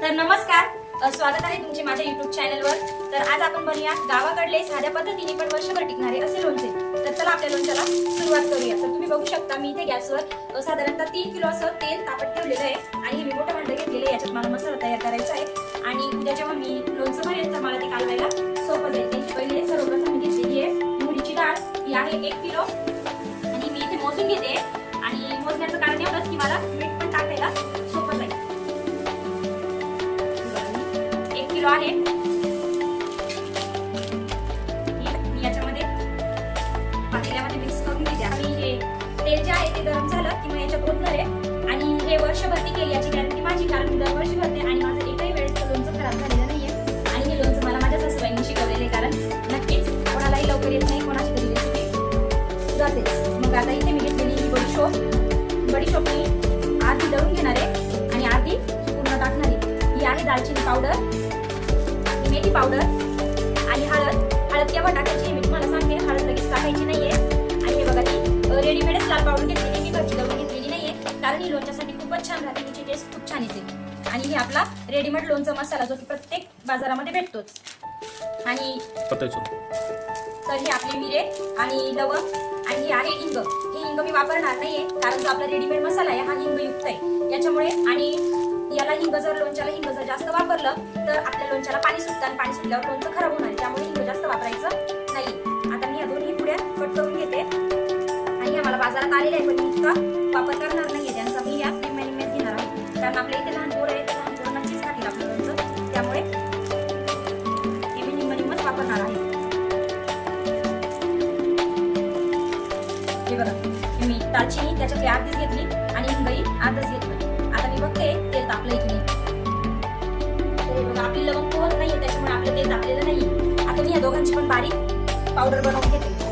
तर नमस्कार. स्वागत आहे तुमचे माझ्या युट्यूब चॅनलवर तर आज आपण बनूया गावाकडले साध्या पद्धतीने पण वर्षभर टिकणारे असे लोणचे. तर चला आपल्या लोणच्याला सुरुवात करूया. तर तुम्ही बघू शकता मी इथे गॅसवर साधारणतः तीन किलो असं तेल तापत ठेवलेलं आहे. आणि हे मी मोठं भांडं घेतलेलं आहे याच्यात मला मसाला तयार करायचा आहे. आणि उद्या जेव्हा मी लोणचं भरेल तर मला ते कालवायला सोपं जाईल. त्याची पहिले सर्वप्रथम मी घेतलेली आहे मुरीची डाळ. ही आहे एक किलो. आणि मी इथे मोजून घेते. आणि मोजण्याचं कारण एवढंच की मला एक किलो आहे मी याच्यामध्ये पातेल्यामध्ये मिक्स करून घेते. आणि हे तेल जे आहे ते गरम झालं की मग याच्यात ओतणार आहे. आणि हे वर्षभर ती केली याची गॅरंटी माझी कारण मी दरवर्षी भरते आणि माझं एकही वेळेस लोणचं खराब झालेलं नाहीये. आणि हे लोणचं मला माझ्या सासूबाईंनी शिकवलेले आहे कारण नक्कीच कोणालाही लवकर येत नाही कोणाची तरी रेसिपी जातेच. मग आता इथे मी घेतलेली ही बडीशोप बडीशोप मी आधी दळून घेणार आहे आणि आधी पूर्ण टाकणार आहे. ही आहे दालचिनी पावडर ही पावडर आणि हळद. हळद केव्हा टाकायची मी तुम्हाला सांगते हळद लगेच टाकायची नाहीये. आणि हे बघा ती रेडीमेडच लाल पावडर घेतलेली मी घरची दळून घेतलेली नाहीये. कारण ही लोणच्यासाठी खूपच छान राहते तिची टेस्ट खूप छान येते. आणि ही आपला रेडीमेड लोणचं मसाला जो की प्रत्येक बाजारामध्ये भेटतोच. आणि तर ही आपली मिरे आणि लवंग आणि ही आहे हिंग. ही हिंग मी वापरणार नाहीये कारण जो आपला रेडीमेड मसाला आहे हा हिंग युक्त आहे. याच्यामुळे आणि याला हिंगजर लोणच्याला हिंग जर जास्त वापरलं तर आपल्या लोणच्याला पाणी सुटतं आणि पाणी सुटल्यावर लोणचं खराब होणार त्यामुळे हिंग जास्त वापरायचं नाही. आता मी या दोन्ही पुढ्या कट करून घेते. आणि आम्हाला बाजारात आलेल्या आहे पण मी इतका वापर करणार नाही आहे त्यांचा मी या निम्म्या घेणार आहे. कारण आपल्या इथे लहान पोरं आहे ते लहान पोरं नक्कीच खातील आपलं लोणचं. त्यामुळे हे मी निम्म निम्मच वापरणार आहे. हे बघा मी दालचिनी त्याच्यातली अर्धीच घेतली आणि हिंगही अर्धच घेतलं. आणि मग ते तेल तापलं की आपली लवंग पोहत नाहीये त्याच्यामुळे आपलं तेल तापलेलं नाही आता मी या दोघांची पण बारीक पावडर बनवून घेते.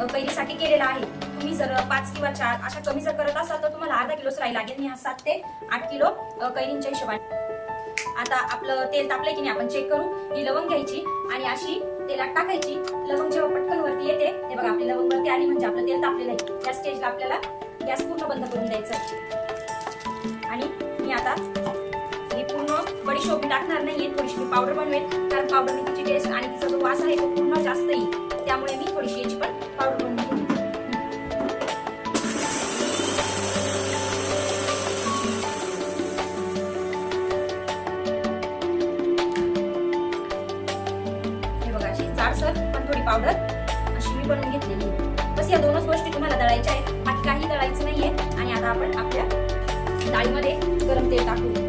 कैरीसाठी केलेला आहे. तुम्ही जर पाच किंवा चार अशा कमी जर करत असाल तर तुम्हाला अर्धा किलोच राही लागेल. मी हा सात ते आठ किलो कैरींच्या हिशोबाने. आता आपलं तेल तापलंय की नाही आपण चेक करू. ही लवंग घ्यायची आणि अशी तेलात टाकायची. लवंग जेव्हा पटकन वरती येते ते बघा आपली लवंग वरती आली म्हणजे आपलं तेल तापलेलं आहे. त्या स्टेजला आपल्याला गॅस पूर्ण बंद करून द्यायचा आणि मी आता ही पूर्ण बडीशोप मी टाकणार नाहीये थोडीशी मी पावडर बनवेल कारण पावडरने तिची टेस्ट आणि तिचा जो वास आहे तो पूर्ण जास्त येईल. त्यामुळे मी थोडीशी याची पण जाडसर पण थोडी पावडर अशी मी बनवून घेतलेली. बस या दोनच गोष्टी तुम्हाला दळायच्या आहेत. बाकी काही दळायचं नाहीये. आणि आता आपण आपल्या डाळीमध्ये गरम तेल टाकू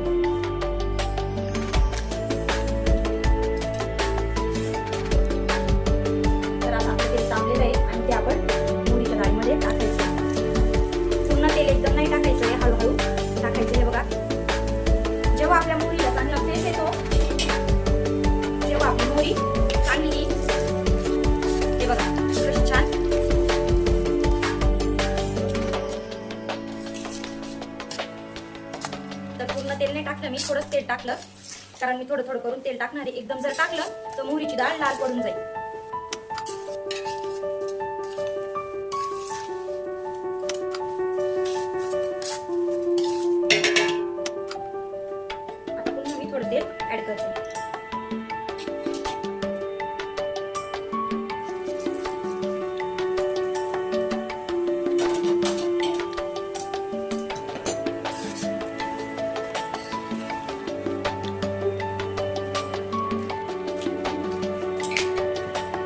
पूर्ण तेल नाही टाकलं मी थोडंच तेल टाकलं. कारण मी थोडं थोडं करून तेल टाकणार आहे. एकदम जर टाकलं तर मोहरीची डाळ लाल पडून जाईल. आता पुन्हा मी थोडं तेल ऍड करते.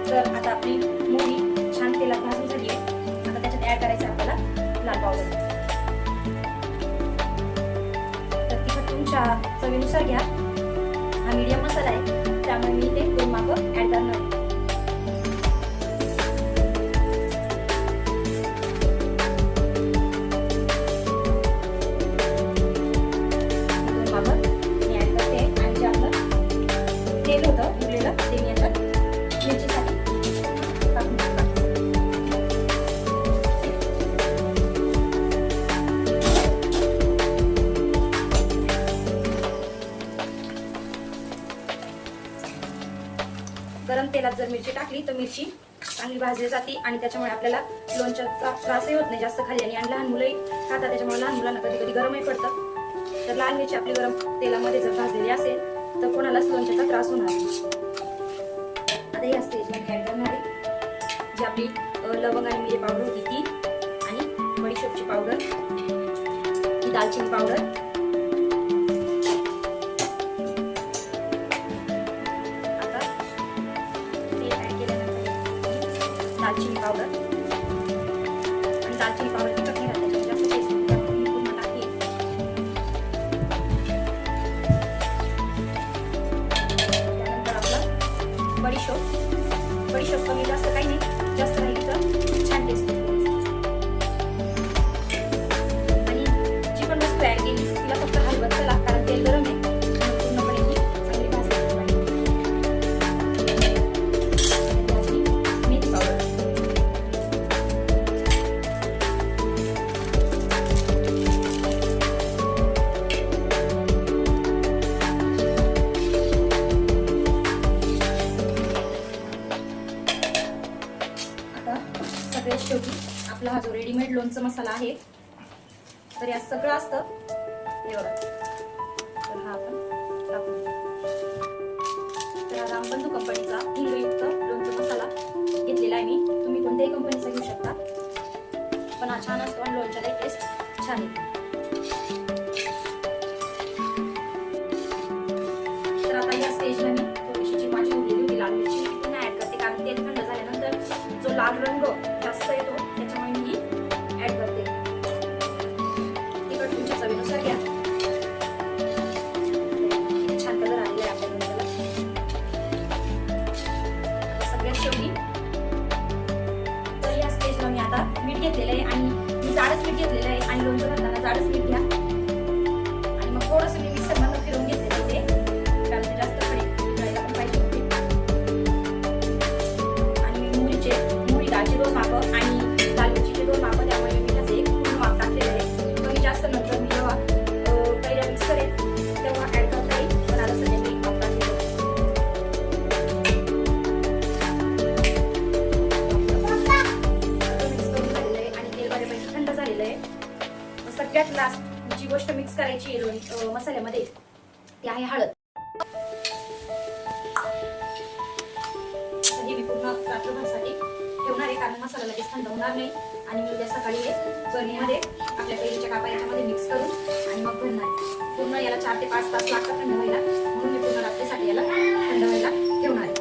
तर आता आपली मोहरी छान तेलात भाजून झाली आहे. आता त्याच्यात ऍड करायचं आपल्याला लाल पावडर तर तिखट तुमच्या चवीनुसार घ्या. हा मीडियम मसाला आहे त्यामुळे मी ते दोन मागं ऍड करणार तेलात जर मिरची टाकली तर मिरची चांगली भाजली जाते आणि त्याच्यामुळे आपल्याला लोणच्याचा त्रासही होत नाही जास्त खाल्ल्याने. आणि लहान मुलंही खातात त्याच्यामुळे लहान मुलांना कधी कधी गरमही पडतं. तर लाल मिरची आपली गरम तेलामध्ये जर भाजलेली असेल तर कोणालाच लोणच्याचा त्रास होणार नाही. आता या स्टेजमध्ये ॲड करणार आहे? जी आपली लवंग आणि मिरी पावडर होती ती आणि बडीशोपची पावडर ही दालचिनी पावडर. दालचिनी पावडर. आणि दालचिनी पावडरची चटणी नाही जास्त टेस्ट मी त्यानंतर आपलं बडीशोप. बडीशोप कमी जास्त लोणचं मसाला आहे. तर यात सगळं असतं. हे बघा. तर हा आपण टाकून तर हा रामबंधू कंपनीचा हिंगयुक्त लोणचं मसाला घेतलेला आहे मी. तुम्ही कोणत्याही कंपनीचा घेऊ शकता. पण हा छान असतो आणि लोणच्याला टेस्ट छान येते. तर आता या स्टेजला मी थोडीशी जी माझी उरलेली होती लाल मिरची. ती पुन्हा करते कारण ते थंड झाल्यानंतर जो लाल रंग जास्त येतो त्याच्यामुळे मी मी जाडच लोणी- ती आहे हळद. हे मी पूर्ण रात्रभरसाठी ठेवणार आहे कारण मसाला लगेच थंड होणार नाही. आणि मी उद्या सकाळी हे बरणीमध्ये आपल्या पहिलीच्या कापा याच्यामध्ये मिक्स करून आणि मग भरणार आहे. पूर्ण याला चार ते पाच तास लागतात थंड व्हायला म्हणून मी पूर्ण रात्रीसाठी याला थंड व्हायला ठेवणार आहे.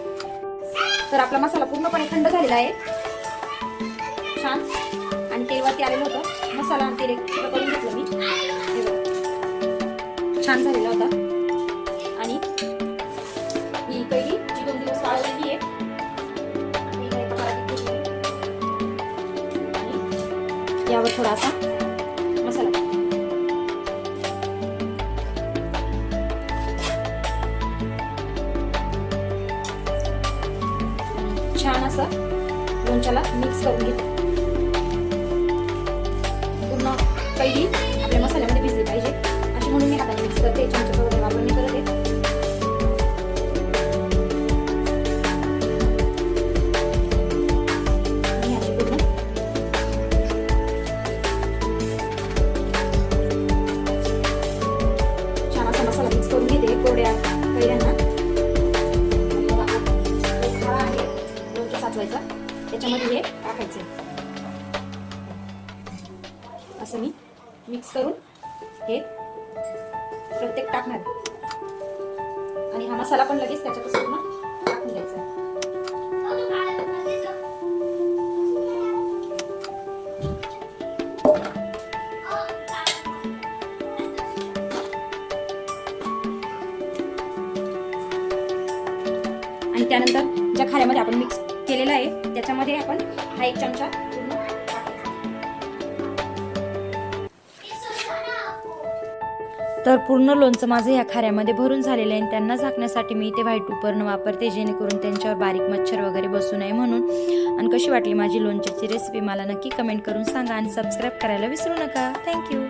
तर आपला मसाला पूर्णपणे थंड झालेला आहे. छान. आणि तेलवरती आलेलं होतं मसाला आणि तेल करून घेतलं. छान झालेला होता. आणि ही कैरी जी दोन दिवस वाळलेली आहे. यावर थोडासा मसाला. छान असं लोणच्याला मिक्स करून घेतो. पूर्ण कैरी तर ते हाताने मिक्स करते मी करते मसाला मिक्स करून घेते आहे. त्याच्यामध्ये हे टाकायचं. असं मी मिक्स करून हे प्रत्येक टाकणार आणि हा मसाला पण लगेच त्याच्यातच पूर्ण टाकून द्यायचा आणि त्यानंतर ज्या खाऱ्यामध्ये आपण मिक्स केलेला आहे त्याच्यामध्ये आपण हा एक चमचा तर पूर्ण लोणचं माझं ह्या खाऱ्यामध्ये भरून झालेलं आहे आणि त्यांना झाकण्यासाठी मी इथे व्हाईट उपरणं वापरते जेणेकरून त्यांच्यावर बारीक मच्छर वगैरे बसू नये म्हणून. आणि कशी वाटली माझी लोणच्याची रेसिपी मला नक्की कमेंट करून सांगा आणि सबस्क्राईब करायला विसरू नका. थँक्यू